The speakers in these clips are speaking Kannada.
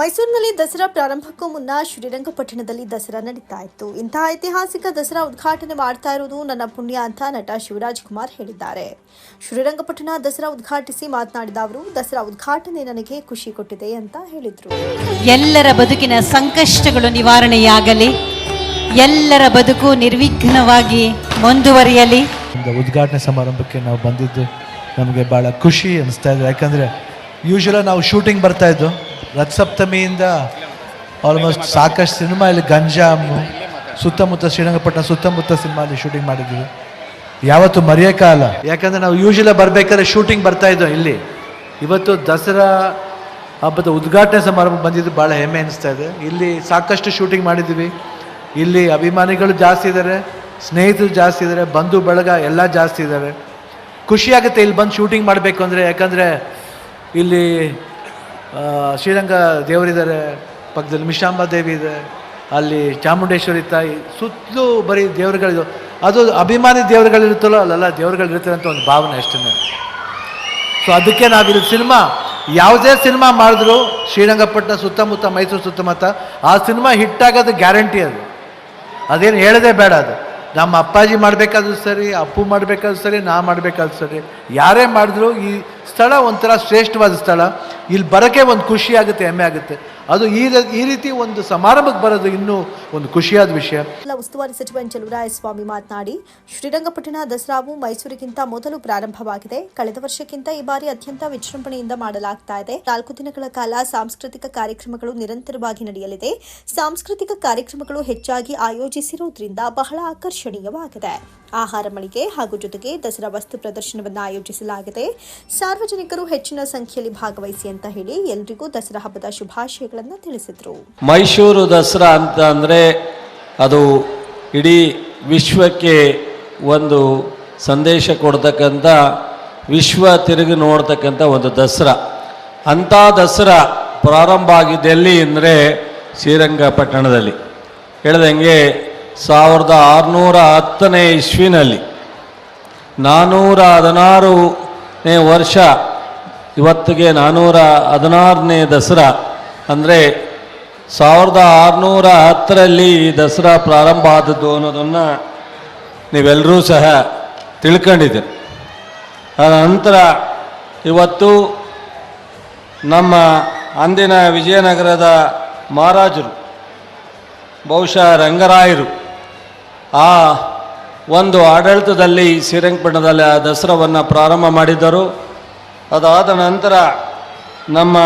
ಮೈಸೂರಿನಲ್ಲಿ ದಸರಾ ಪ್ರಾರಂಭಕ್ಕೂ ಮುನ್ನ ಶ್ರೀರಂಗಪಟ್ಟಣದಲ್ಲಿ ದಸರಾ ನಡೀತಾ ಇತ್ತು ಇಂತಹ ಐತಿಹಾಸಿಕ ದಸರಾ ಉದ್ಘಾಟನೆ ಮಾಡ್ತಾ ಇರುವುದು ನನ್ನ ಪುಣ್ಯ ಅಂತ ನಟ ಶಿವರಾಜ್ ಕುಮಾರ್ ಹೇಳಿದ್ದಾರೆ. ಶ್ರೀರಂಗಪಟ್ಟಣ ದಸರಾ ಉದ್ಘಾಟಿಸಿ ಮಾತನಾಡಿದ ಅವರು ದಸರಾ ಉದ್ಘಾಟನೆ ನನಗೆ ಖುಷಿ ಕೊಟ್ಟಿದೆ ಅಂತ ಹೇಳಿದರು. ಎಲ್ಲರ ಬದುಕಿನ ಸಂಕಷ್ಟಗಳು ನಿವಾರಣೆಯಾಗಲಿ ಎಲ್ಲರ ಬದುಕು ನಿರ್ವಿಘ್ನವಾಗಿ ಮುಂದುವರಿಯಲಿ. ಒಂದು ಉದ್ಘಾಟನೆ ಸಮಾರಂಭಕ್ಕೆ ನಾವು ಬಂದಿದ್ದು ನಮಗೆ ಬಹಳ ಖುಷಿ ಅನಿಸ್ತಾ ಇದೆ. ಯಾಕಂದರೆ ಯೂಶ್ವಲ ನಾವು ಶೂಟಿಂಗ್ ಬರ್ತಾ ಇದ್ದು ರಥಸಪ್ತಮಿಯಿಂದ ಆಲ್ಮೋಸ್ಟ್ ಸಾಕಷ್ಟು ಸಿನಿಮಾ ಇಲ್ಲಿ ಗಂಜಾಮು ಸುತ್ತಮುತ್ತ ಶ್ರೀರಂಗಪಟ್ಟಣ ಸುತ್ತಮುತ್ತ ಸಿನಿಮಾ ಅಲ್ಲಿ ಶೂಟಿಂಗ್ ಮಾಡಿದ್ದೀವಿ. ಯಾವತ್ತು ಮರೆಯೋಕ್ಕಾಗಲ್ಲ ಯಾಕಂದರೆ ನಾವು ಯೂಶ್ವಲ ಬರಬೇಕಾದ್ರೆ ಶೂಟಿಂಗ್ ಬರ್ತಾ ಇದ್ದೋ ಇಲ್ಲಿ. ಇವತ್ತು ದಸರಾ ಹಬ್ಬದ ಉದ್ಘಾಟನೆ ಸಮಾರಂಭ ಬಂದಿದ್ದು ಭಾಳ ಹೆಮ್ಮೆ ಅನಿಸ್ತಾ ಇದೆ. ಇಲ್ಲಿ ಸಾಕಷ್ಟು ಶೂಟಿಂಗ್ ಮಾಡಿದ್ದೀವಿ. ಇಲ್ಲಿ ಅಭಿಮಾನಿಗಳು ಜಾಸ್ತಿ ಇದ್ದಾರೆ, ಸ್ನೇಹಿತರು ಜಾಸ್ತಿ ಇದ್ದಾರೆ, ಬಂಧು ಬಳಗ ಎಲ್ಲ ಜಾಸ್ತಿ ಇದ್ದಾರೆ. ಖುಷಿಯಾಗುತ್ತೆ ಇಲ್ಲಿ ಬಂದು ಶೂಟಿಂಗ್ ಮಾಡಬೇಕು ಅಂದರೆ. ಯಾಕಂದರೆ ಇಲ್ಲಿ ಶ್ರೀರಂಗ ದೇವರಿದ್ದಾರೆ, ಪಕ್ಕದಲ್ಲಿ ಮಿಶಾಂಬ ದೇವಿ ಇದೆ, ಅಲ್ಲಿ ಚಾಮುಂಡೇಶ್ವರಿ ತಾಯಿ, ಸುತ್ತಲೂ ಬರೀ ದೇವರುಗಳಿದು ಅದು ಅಭಿಮಾನಿ ದೇವರುಗಳಿರುತ್ತಲ್ಲೋ ಅಲ್ಲೆಲ್ಲ ದೇವರುಗಳಿರ್ತಾರೆ ಅಂತ ಒಂದು ಭಾವನೆ ಅಷ್ಟೇ ಸೊ ಅದಕ್ಕೆ ನಾವಿಲ್ಲಿ ಸಿನಿಮಾ, ಯಾವುದೇ ಸಿನಿಮಾ ಮಾಡಿದ್ರು, ಶ್ರೀರಂಗಪಟ್ಟಣ ಸುತ್ತಮುತ್ತ, ಮೈಸೂರು ಸುತ್ತಮುತ್ತ, ಆ ಸಿನಿಮಾ ಹಿಟ್ಟಾಗೋದು ಗ್ಯಾರಂಟಿ ಅದು. ಅದೇನು ಹೇಳದೇ ಬೇಡ ಅದು. ನಮ್ಮ ಅಪ್ಪಾಜಿ ಮಾಡಬೇಕಾದ್ರೂ ಸರಿ, ಅಪ್ಪು ಮಾಡಬೇಕಾದ್ರೂ ಸರಿ, ನಾ ಮಾಡಬೇಕಾದ್ರೂ ಸರಿ. ಯಾರೇ ಮಾಡಿದ್ರು ಈ ಸ್ಥಳ ಒಂಥರ ಶ್ರೇಷ್ಠವಾದ ಸ್ಥಳ. ಇಲ್ಲಿ ಬರೋಕ್ಕೆ ಒಂದು ಖುಷಿ ಆಗುತ್ತೆ, ಹೆಮ್ಮೆ ಆಗುತ್ತೆ. ಅದು ಈ ಈ ರೀತಿ ಒಂದು ಸಮಾರಂಭಕ್ಕೆ ಬರೋದು ಇನ್ನೂ ಒಂದು ಖುಷಿಯಾದ ವಿಷಯ. ಉಸ್ತುವಾರಿ ಸಚಿವ ಎನ್ ಚಲುವರಾಯಸ್ವಾಮಿ ಮಾತನಾಡಿ, ಶ್ರೀರಂಗಪಟ್ಟಣ ದಸರಾವು ಮೈಸೂರಿಗಿಂತ ಮೊದಲು ಪ್ರಾರಂಭವಾಗಿದೆ. ಕಳೆದ ವರ್ಷಕ್ಕಿಂತ ಈ ಬಾರಿ ಅತ್ಯಂತ ವಿಜೃಂಭಣೆಯಿಂದ ಮಾಡಲಾಗ್ತಾ ಇದೆ. ನಾಲ್ಕು ದಿನಗಳ ಕಾಲ ಸಾಂಸ್ಕೃತಿಕ ಕಾರ್ಯಕ್ರಮಗಳು ನಿರಂತರವಾಗಿ ನಡೆಯಲಿದೆ. ಸಾಂಸ್ಕೃತಿಕ ಕಾರ್ಯಕ್ರಮಗಳು ಹೆಚ್ಚಾಗಿ ಆಯೋಜಿಸಿರುವುದರಿಂದ ಬಹಳ ಆಕರ್ಷಣೀಯವಾಗಿದೆ. ಆಹಾರ ಮಳಿಗೆ ಹಾಗೂ ಜೊತೆಗೆ ದಸರಾ ವಸ್ತು ಪ್ರದರ್ಶನವನ್ನು ಆಯೋಜಿಸಲಾಗಿದೆ. ಸಾರ್ವಜನಿಕರು ಹೆಚ್ಚಿನ ಸಂಖ್ಯೆಯಲ್ಲಿ ಭಾಗವಹಿಸಿ ಅಂತ ಹೇಳಿ ಎಲ್ರಿಗೂ ದಸರಾ ಹಬ್ಬದ ಶುಭಾಶಯಗಳನ್ನು ತಿಳಿಸಿದರು. ಮೈಸೂರು ದಸರಾ ಅಂತ ಅಂದರೆ ಅದು ಇಡೀ ವಿಶ್ವಕ್ಕೆ ಒಂದು ಸಂದೇಶ ಕೊಡ್ತಕ್ಕಂಥ, ವಿಶ್ವ ತಿರುಗಿ ನೋಡ್ತಕ್ಕಂಥ ಒಂದು ದಸರಾ. ಅಂಥ ದಸರಾ ಪ್ರಾರಂಭ ಆಗಿದ್ದು ಎಲ್ಲಿ ಅಂದರೆ ಶ್ರೀರಂಗಪಟ್ಟಣದಲ್ಲಿ. ಹೇಳ್ದಂಗೆ ಸಾವಿರದ ಆರುನೂರ ಹತ್ತನೇ ಇಸ್ವಿನಲ್ಲಿ. ನಾನ್ನೂರ ಹದಿನಾರನೇ ವರ್ಷ, ಇವತ್ತಿಗೆ ನಾನ್ನೂರ ಹದಿನಾರನೇ ದಸರಾ. ಅಂದರೆ ಸಾವಿರದ ಆರುನೂರ ಹತ್ತರಲ್ಲಿ ದಸರಾ ಪ್ರಾರಂಭ ಆದದ್ದು ಅನ್ನೋದನ್ನು ನೀವೆಲ್ಲರೂ ಸಹ ತಿಳ್ಕೊಂಡಿದ್ದೀರಿ. ಆ ನಂತರ ಇವತ್ತು ನಮ್ಮ ಅಂದಿನ ವಿಜಯನಗರದ ಮಹಾರಾಜರು, ಬಹುಶಃ ರಂಗರಾಯರು, ಆ ಒಂದು ಆಡಳಿತದಲ್ಲಿ ಶ್ರೀರಂಗಪಟ್ಟಣದಲ್ಲಿ ಆ ದಸರಾವನ್ನು ಪ್ರಾರಂಭ ಮಾಡಿದ್ದರು. ಅದಾದ ನಂತರ ನಮ್ಮ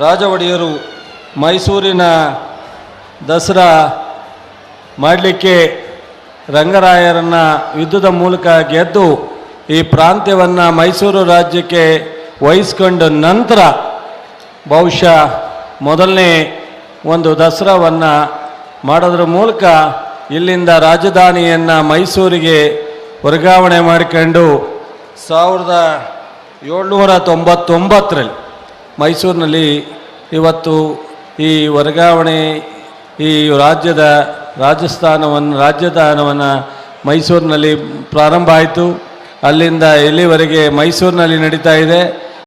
ರಾಜ ಒಡೆಯರು ಮೈಸೂರಿನ ದಸರಾ ಮಾಡಲಿಕ್ಕೆ ರಂಗರಾಯರನ್ನು ಯುದ್ಧದ ಮೂಲಕ ಗೆದ್ದು ಈ ಪ್ರಾಂತ್ಯವನ್ನು ಮೈಸೂರು ರಾಜ್ಯಕ್ಕೆ ವಹಿಸ್ಕೊಂಡ ನಂತರ ಬಹುಶಃ ಮೊದಲನೇ ಒಂದು ದಸರಾವನ್ನು ಮಾಡೋದ್ರ ಮೂಲಕ ಇಲ್ಲಿಂದ ರಾಜಧಾನಿಯನ್ನು ಮೈಸೂರಿಗೆ ವರ್ಗಾವಣೆ ಮಾಡಿಕೊಂಡು ಸಾವಿರದ ಏಳ್ನೂರ ತೊಂಬತ್ತೊಂಬತ್ತರಲ್ಲಿ ಮೈಸೂರಿನಲ್ಲಿ ಇವತ್ತು ಈ ವರ್ಗಾವಣೆ, ಈ ರಾಜ್ಯದ ರಾಜಸ್ಥಾನವನ್ನು ರಾಜ್ಯದಾನವನ್ನು ಮೈಸೂರಿನಲ್ಲಿ ಪ್ರಾರಂಭ ಆಯಿತು. ಅಲ್ಲಿಂದ ಇಲ್ಲಿವರೆಗೆ ಮೈಸೂರಿನಲ್ಲಿ ನಡೀತಾ ಇದೆ?